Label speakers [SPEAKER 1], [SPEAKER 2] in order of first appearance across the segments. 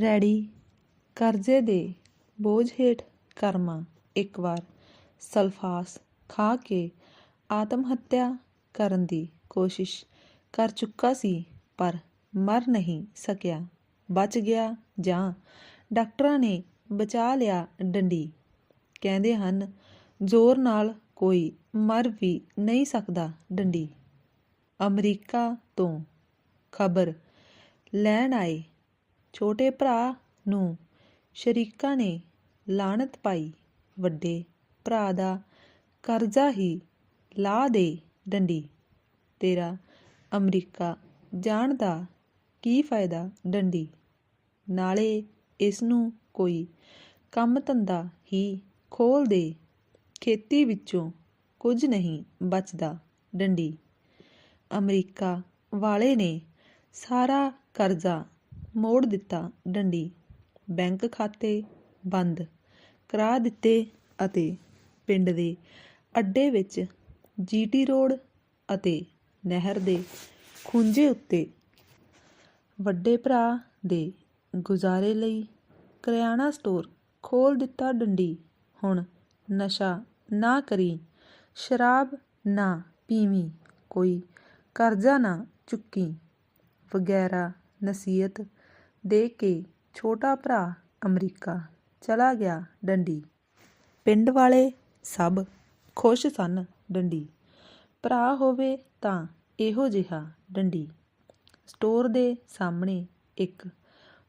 [SPEAKER 1] Ready. ਕਰਜ਼ੇ ਦੇ ਬੋਝ ਹੇਠ ਕਰਮਾ। ਇੱਕ ਵਾਰ ਸਲਫਾਸ ਖਾ ਕੇ ਆਤਮ ਹੱਤਿਆ ਕਰਨ ਦੀ ਕੋਸ਼ਿਸ਼ ਕਰ ਚੁੱਕਾ ਸੀ, ਪਰ ਮਰ ਨਹੀਂ ਸਕਿਆ। ਬਚ ਗਿਆ ਜਾਂ ਡਾਕਟਰਾਂ ਨੇ ਬਚਾ ਲਿਆ ਡੰਡੀ। ਕਹਿੰਦੇ ਹਨ, ਜ਼ੋਰ ਨਾਲ ਕੋਈ ਮਰ ਵੀ ਨਹੀਂ ਸਕਦਾ ਡੰਡੀ। ਅਮਰੀਕਾ ਤੋਂ ਖਬਰ ਲੈਣ ਆਏ ਛੋਟੇ ਭਰਾ ਨੂੰ ਸ਼ਰੀਕਾਂ ਨੇ ਲਾਣਤ ਪਾਈ। ਵੱਡੇ ਭਰਾ ਦਾ ਕਰਜ਼ਾ ਹੀ ਲਾ ਦੇ ਡੰਡੀ। ਤੇਰਾ ਅਮਰੀਕਾ ਜਾਣ ਦਾ ਕੀ ਫਾਇਦਾ ਡੰਡੀ? ਨਾਲੇ ਇਸ ਨੂੰ ਕੋਈ ਕੰਮ ਧੰਦਾ ਹੀ ਖੋਲ ਦੇ। ਖੇਤੀ ਵਿੱਚੋਂ ਕੁਝ ਨਹੀਂ ਬਚਦਾ ਡੰਡੀ। ਅਮਰੀਕਾ ਵਾਲੇ ਨੇ ਸਾਰਾ ਕਰਜ਼ਾ ਮੋੜ ਦਿੱਤਾ ਡੰਡੀ। ਬੈਂਕ ਖਾਤੇ ਬੰਦ ਕਰਾ ਦਿੱਤੇ ਅਤੇ ਪਿੰਡ ਦੇ ਅੱਡੇ ਵਿੱਚ ਜੀਟੀ ਰੋਡ ਅਤੇ ਨਹਿਰ ਦੇ ਖੁੰਝੇ ਉੱਤੇ ਵੱਡੇ ਭਰਾ ਦੇ ਗੁਜ਼ਾਰੇ ਲਈ ਕਰਿਆਣਾ ਸਟੋਰ ਖੋਲ ਦਿੱਤਾ ਡੰਡੀ। ਹੁਣ ਨਸ਼ਾ ਨਾ ਕਰੀ, ਸ਼ਰਾਬ ਨਾ ਪੀਵੀਂ, ਕੋਈ ਕਰਜ਼ਾ ਨਾ ਚੁੱਕੀ, ਵਗੈਰਾ ਨਸੀਹਤ ਦੇ ਕੇ ਛੋਟਾ ਭਰਾ ਅਮਰੀਕਾ ਚਲਾ ਗਿਆ ਡੰਡੀ। ਪਿੰਡ ਵਾਲੇ ਸਭ ਖੁਸ਼ ਸਨ ਡੰਡੀ। ਭਰਾ ਹੋਵੇ ਤਾਂ ਇਹੋ ਜਿਹਾ ਡੰਡੀ। ਸਟੋਰ ਦੇ ਸਾਹਮਣੇ ਇੱਕ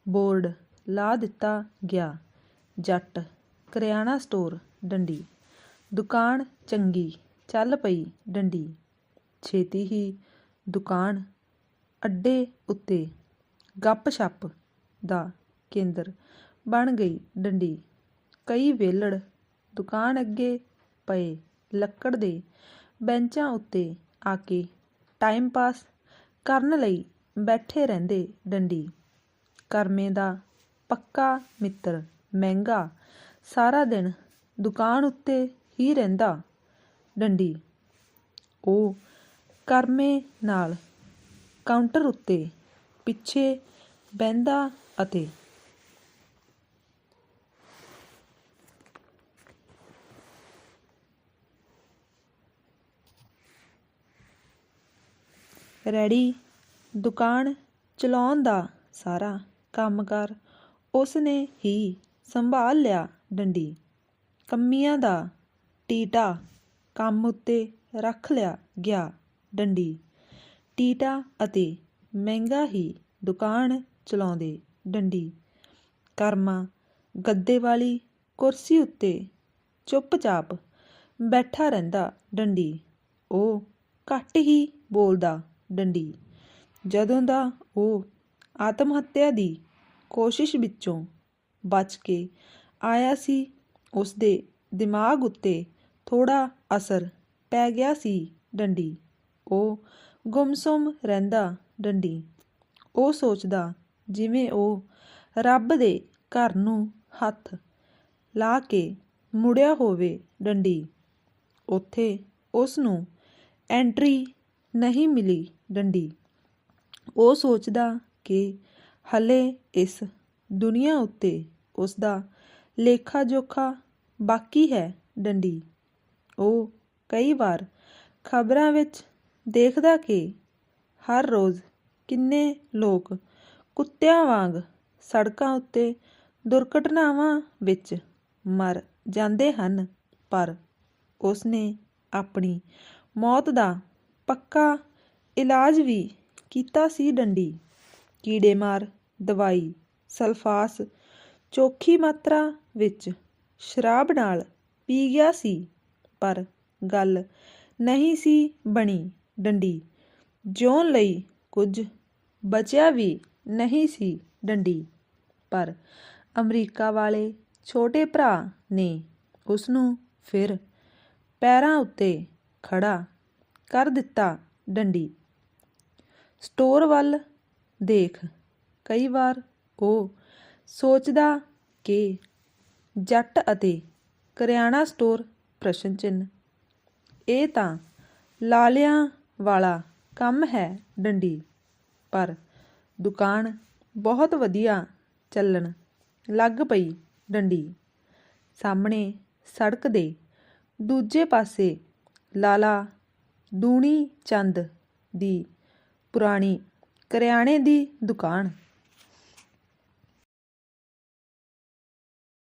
[SPEAKER 1] ਬੋਰਡ ਲਾ ਦਿੱਤਾ ਗਿਆ। ਜੱਟ ਕਰਿਆਣਾ ਸਟੋਰ ਡੰਡੀ। ਦੁਕਾਨ ਚੰਗੀ ਚੱਲ ਪਈ ਡੰਡੀ। ਛੇਤੀ ਹੀ ਦੁਕਾਨ ਅੱਡੇ ਉੱਤੇ ਗੱਪ-ਸ਼ੱਪ ਦਾ ਕੇਂਦਰ ਬਣ ਗਈ ਡੰਡੀ। ਕਈ ਵੇਲੜ ਦੁਕਾਨ ਅੱਗੇ ਪਏ ਲੱਕੜ ਦੇ ਬੈਂਚਾਂ ਉੱਤੇ ਆ ਕੇ ਟਾਈਮ ਪਾਸ ਕਰਨ ਲਈ ਬੈਠੇ ਰਹਿੰਦੇ ਡੰਡੀ। ਕਰਮੇ ਦਾ ਪੱਕਾ ਮਿੱਤਰ, ਮਹਿੰਗਾ, ਸਾਰਾ ਦਿਨ ਦੁਕਾਨ ਉੱਤੇ ਹੀ ਰਹਿੰਦਾ ਡੰਡੀ। ਉਹ ਕਰਮੇ ਨਾਲ ਕਾਊਂਟਰ ਉੱਤੇ ਪਿੱਛੇ ਬਹਿੰਦਾ ਅਤੇ ਰੈਡੀ ਦੁਕਾਨ ਚਲਾਉਣ ਦਾ ਸਾਰਾ ਕੰਮਕਾਰ ਉਸ ਨੇ ਹੀ ਸੰਭਾਲ ਲਿਆ ਡੰਡੀ। ਕੰਮੀਆਂ ਦਾ ਟੀਟਾ ਕੰਮ ਉੱਤੇ ਰੱਖ ਲਿਆ ਗਿਆ ਡੰਡੀ। ਟੀਟਾ ਅਤੇ ਮਹਿੰਗਾ ਹੀ ਦੁਕਾਨ ਚਲਾਉਂਦੇ, ਡੰਡੀ। ਕਰਮਾ, ਗੱਦੇ ਵਾਲੀ ਕੁਰਸੀ ਉੱਤੇ ਚੁੱਪਚਾਪ ਬੈਠਾ ਰਹਿੰਦਾ ਡੰਡੀ। ਉਹ ਘੱਟ ਹੀ ਬੋਲਦਾ ਡੰਡੀ। ਜਦੋਂ ਦਾ ਉਹ ਆਤਮ ਹੱਤਿਆ ਦੀ ਕੋਸ਼ਿਸ਼ ਵਿੱਚੋਂ ਬਚ ਕੇ ਆਇਆ ਸੀ ਉਸ ਦੇ ਦਿਮਾਗ ਉੱਤੇ ਥੋੜਾ ਅਸਰ ਪੈ ਗਿਆ ਸੀ ਡੰਡੀ। ਉਹ ਗੁੰਮਸੁਮ ਰਹਿੰਦਾ ਡੰਡੀ। ਉਹ ਸੋਚਦਾ ਜਿਵੇਂ ਉਹ ਰੱਬ ਦੇ ਘਰ ਨੂੰ ਹੱਥ ਲਾ ਕੇ ਮੁੜਿਆ ਹੋਵੇ ਡੰਡੀ, ਉੱਥੇ ਉਸ ਨੂੰ ਐਂਟਰੀ ਨਹੀਂ ਮਿਲੀ ਡੰਡੀ। ਉਹ ਸੋਚਦਾ ਕਿ ਹਲੇ ਇਸ ਦੁਨੀਆ ਉੱਤੇ ਉਸ ਦਾ ਲੇਖਾ ਜੋਖਾ ਬਾਕੀ ਹੈ ਡੰਡੀ। ਉਹ ਕਈ ਵਾਰ ਖਬਰਾਂ ਵਿੱਚ ਦੇਖਦਾ ਕਿ ਹਰ ਰੋਜ਼ ਕਿੰਨੇ ਲੋਕ ਕੁੱਤਿਆਂ ਵਾਂਗ ਸੜਕਾਂ ਉੱਤੇ ਦੁਰਘਟਨਾਵਾਂ ਵਿੱਚ ਮਰ ਜਾਂਦੇ ਹਨ, ਪਰ ਉਸ ਨੇ ਆਪਣੀ ਮੌਤ ਦਾ ਪੱਕਾ ਇਲਾਜ ਵੀ ਕੀਤਾ ਸੀ ਡੰਡੀ। ਕੀੜੇਮਾਰ ਦਵਾਈ, ਸਲਫਾਸ, ਚੋਖੀ ਮਾਤਰਾ ਵਿੱਚ ਸ਼ਰਾਬ ਨਾਲ ਪੀ ਗਿਆ ਸੀ, ਪਰ ਗੱਲ ਨਹੀਂ ਸੀ ਬਣੀ। ਡੰਡੀ ਜਿਉਣ ਲਈ ਕੁਝ ਬਚਿਆ ਵੀ ਨਹੀਂ ਸੀ ਡੰਡੀ। ਪਰ ਅਮਰੀਕਾ ਵਾਲੇ ਛੋਟੇ ਭਰਾ ਨੇ ਉਸ ਨੂੰ ਫਿਰ ਪੈਰਾਂ ਉੱਤੇ ਖੜਾ ਕਰ ਦਿੱਤਾ ਡੰਡੀ। ਸਟੋਰ ਵੱਲ ਦੇਖ ਕਈ ਵਾਰ ਉਹ ਸੋਚਦਾ ਕਿ ਜੱਟ ਅਤੇ ਕਰਿਆਣਾ ਸਟੋਰ ਪ੍ਰਸ਼ਨ ਚਿੰਨ ਇਹ ਤਾਂ ਲਾਲਿਆਂ ਵਾਲਾ ਕੰਮ ਹੈ ਡੰਡੀ। ਪਰ ਦੁਕਾਨ ਬਹੁਤ ਵਧੀਆ ਚੱਲਣ ਲੱਗ ਪਈ ਡੰਡੀ। ਸਾਹਮਣੇ ਸੜਕ ਦੇ ਦੂਜੇ ਪਾਸੇ ਲਾਲਾ ਦੂਣੀ ਚੰਦ ਦੀ ਪੁਰਾਣੀ ਕਰਿਆਣੇ ਦੀ ਦੁਕਾਨ।